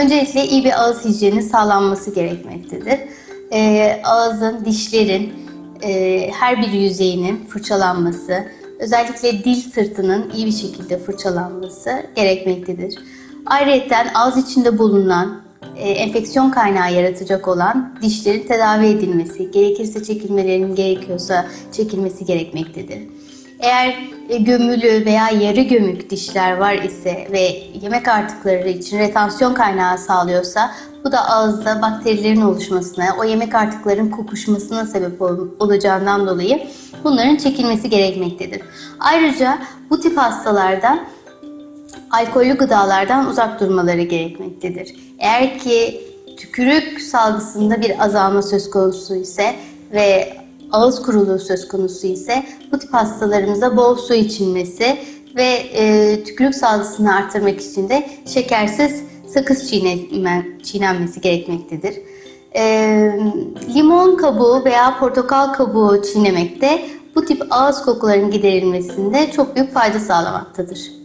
Öncelikle iyi bir ağız hijyeni sağlanması gerekmektedir. Ee, ağızın, dişlerin, e, her bir yüzeyinin fırçalanması, özellikle dil sırtının iyi bir şekilde fırçalanması gerekmektedir. Ayrıca ağız içinde bulunan e, enfeksiyon kaynağı yaratacak olan dişlerin tedavi edilmesi, gerekirse çekilmelerinin gerekiyorsa çekilmesi gerekmektedir. Eğer e, gömülü veya yarı gömük dişler var ise ve yemek artıkları için retansiyon kaynağı sağlıyorsa bu da ağızda bakterilerin oluşmasına, o yemek artıkların kokuşmasına sebep ol- olacağından dolayı bunların çekilmesi gerekmektedir. Ayrıca bu tip hastalarda alkollü gıdalardan uzak durmaları gerekmektedir. Eğer ki tükürük salgısında bir azalma söz konusu ise ve ağız kuruluğu söz konusu ise bu tip hastalarımıza bol su içilmesi ve e, tükürük salgısını artırmak için de şekersiz sakız çiğnenme, çiğnenmesi gerekmektedir. E, limon kabuğu veya portakal kabuğu çiğnemek de bu tip ağız kokuların giderilmesinde çok büyük fayda sağlamaktadır.